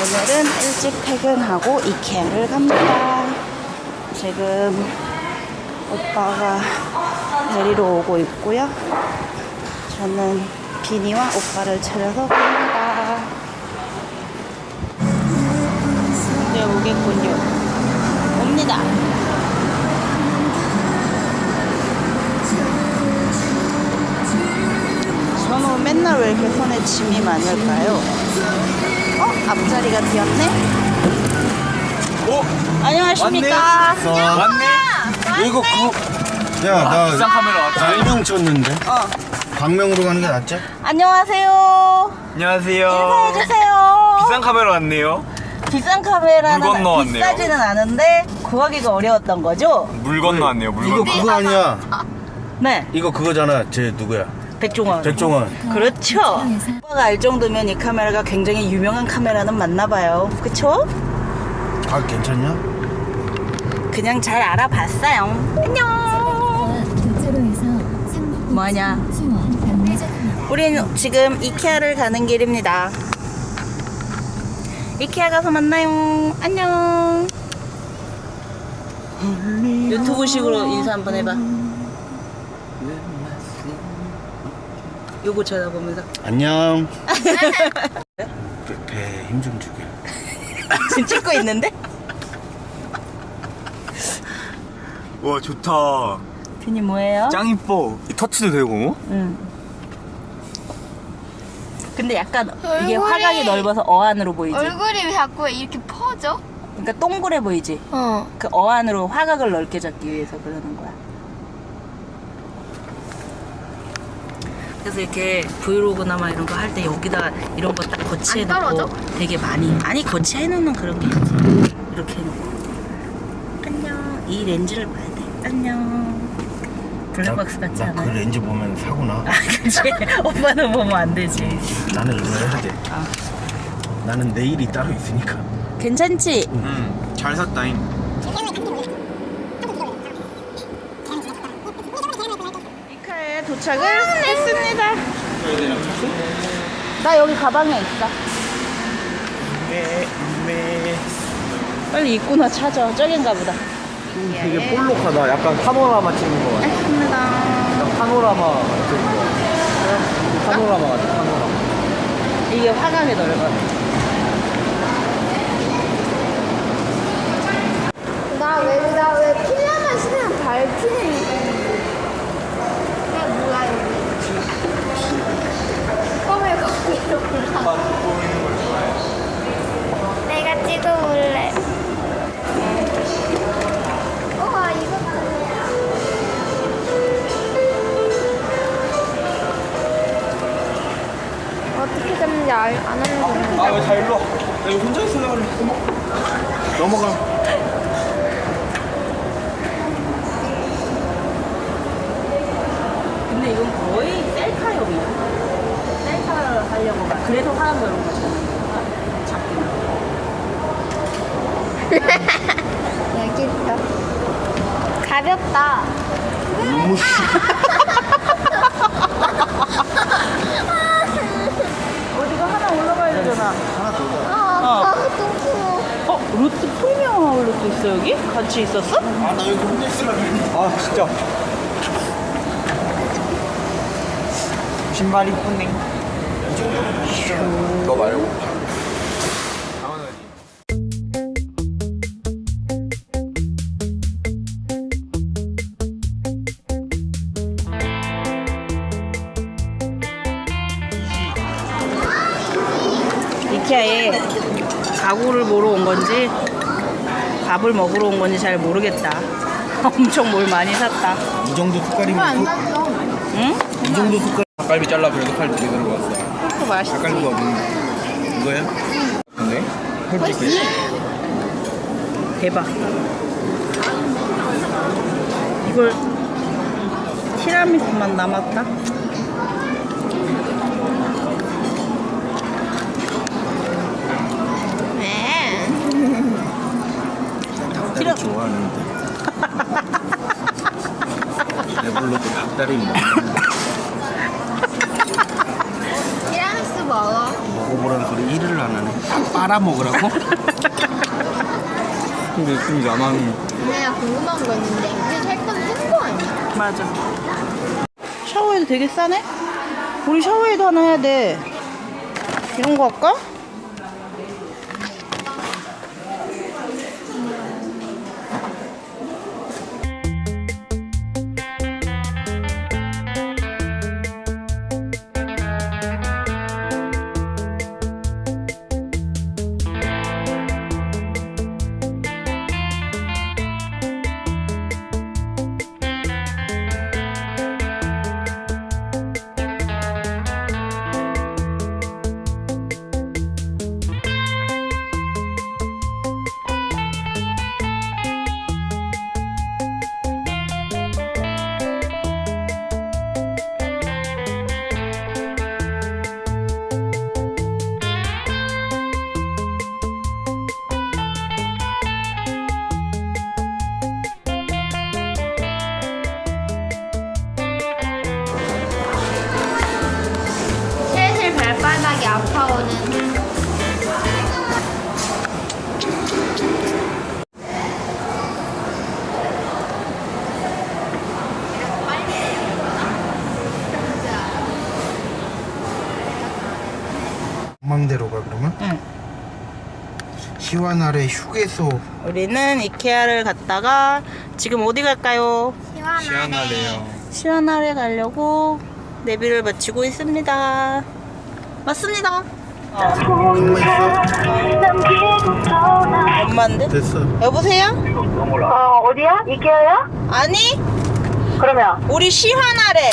오늘은 일찍 퇴근하고 이케아를 갑니다. 지금 오빠가 데리러 오고 있고요. 저는 비니와 오빠를 차려서 갑니다. 이제 오겠군요. 옵니다. 맨날 왜 이렇게 손에 짐이 많을까요? 어? 앞자리가 비었네? 어? 안녕하십니까? 왔네? 이거 그 야, 나 비싼 카메라 왔다. 발명 쳤는데. 어. 광명으로 가는 게 낫지? 안녕하세요. 안녕하세요. 인사해주세요. 비싼 카메라 왔네요. 비싼 카메라는 물 건너왔네요. 비싸지는 않은데 구하기가 어려웠던 거죠? 물 건너왔네요. 물 이거 건너. 그거 아니야. 네. 이거 그거잖아. 쟤 누구야? 백종원. 백종원. 그렇죠. 오빠가 알 정도면 이 카메라가 굉장히 유명한 카메라는 맞나 봐요. 그쵸? 아, 괜찮냐? 그냥 잘 알아봤어요. 안녕. 뭐하냐? 우린 지금 이케아를 가는 길입니다. 이케아 가서 만나요. 안녕. 유튜브식으로 인사 한번 해봐. 요거 쳐다보면서 안녕. 배에 힘좀 주게. 지금 찍고 있는데? 와 좋다. 비니 뭐예요? 짱 이뻐. 이 터치도 되고. 응. 근데 약간 이게 얼굴이- 화각이 넓어서 어안으로 보이지. 얼굴이 왜 자꾸 이렇게 퍼져? 그러니까 동그래 보이지. 어. 그 어안으로 화각을 넓게 잡기 위해서 그러는 거야. 그래서 이렇게 브이로그나 막 이런 거 할 때 여기다 이런 거 딱 거치해 안 놓고? 되게 많이 아니 거치해 놓는 그런 게 있지. 이렇게 해 놓고 안녕 이 렌즈를 봐야 돼. 안녕 블랙박스 같지 나 그? 렌즈 보면 사고 나. 아 그치 오빠는 보면 안 되지. 나는 이거 해야 돼. 아. 나는 내일이 따로 있으니까. 괜찮지? 응. 잘 샀다잉. 이카에 도착을 했습니다. 나 여기 가방에 있어. 빨리 입구나 찾아. 저긴가 보다. 되게 볼록하다. 약간 파노라마 찍는 거 같아. 알겠습니다. 약간 파노라마 찍는 거 같아. 파노라마 같아. 파노라마. 이게 화각이 넓어. 아 왜 다 일로 와? 나 이거 혼자 있으려고 그래. 넘어가. 근데 이건 거의 셀카용이야. 셀카를 하려고 막. 그래서 사람들 오는 거잖아. 여기 있다. 가볍다. 어디 올라가야 되잖아. 아, 어. 아, 똥구멍. 어? 롯데 프리미엄 아울렛도 있어, 여기? 같이 있었어? 아, 나 여기 혼자 있으려고 했는데. 아 진짜. 신발 이쁘네. 너 말고. 이케아에 가구를 보러 온 건지 밥을 먹으러 온 건지 잘 모르겠다. 엄청 뭘 많이 샀다. 이 정도 색깔이면 소- 응? 이 정도 색깔 닭갈비 잘라 그래도 칼 두개 들어갔어. 그거 맛있어. 닭갈비가 없는 이거야? 건데? 홀집이. 대박. 이걸 티라미수만 남았다. 배불러도 닭다리 먹 티라미수 먹어. 먹어보라는 소리 일을 안 하네. 빨아 먹으라고? 근데 좀 야망이. 내가 궁금한 거 있는데 이게 살건 거 아니야? 맞아. 샤워해도 되게 싸네? 우리 샤워해도 하나 해야 돼. 이런 거 할까? 시완 아래 휴게소 우리는 이케아를 갔다가 지금 어디 갈까요? 시원하네요. 시원하게 가려고 내비를 마치고 있습니다. 맞습니다. 있어 엄마인데? 됐어 여보세요? 어, 어디야? 이케아야? 아니? 그러면 우리 시환아래.